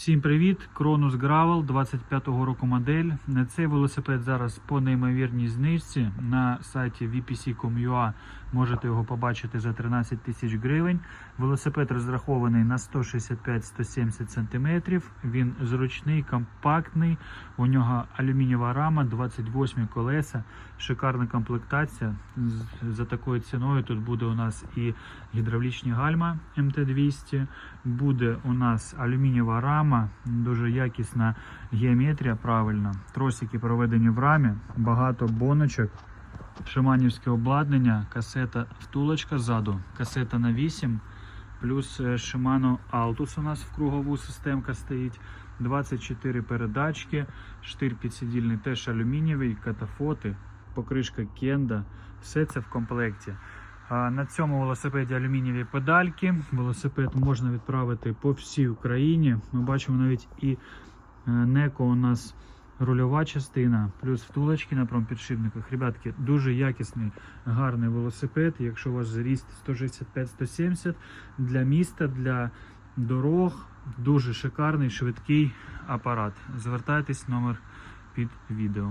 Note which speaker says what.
Speaker 1: Всім привіт! Кронус Gravel 25-го року модель. Цей велосипед зараз по неймовірній знижці на сайті vpc.com.ua можете його побачити за 13 тисяч гривень. Велосипед розрахований на 165-170 см. Він зручний, компактний. У нього алюмінієва рама, 28 колеса, шикарна комплектація. За такою ціною тут буде у нас і гідравлічні гальма МТ-200, буде у нас алюмінієва рама, дуже якісна геометрія, правильна. Тросики проведені в рамі, багато боночок. Шиманівське обладнання, касета втулочка ззаду, касета на 8, плюс е, Shimano Altus у нас в кругову системка стоїть. 24 передачки, штир підсидільний теж алюмінієвий, катафоти, покришка Кенда. Все це в комплекті. На цьому велосипеді алюмінієві педальки. Велосипед можна відправити по всій Україні. Ми бачимо навіть і е, неко у нас рульова частина, плюс втулочки на промпідшипниках. Ребятки, дуже якісний, гарний велосипед. Якщо у вас зріст 165-170 для міста, для дорог, дуже шикарний, швидкий апарат. Звертайтесь номер під відео.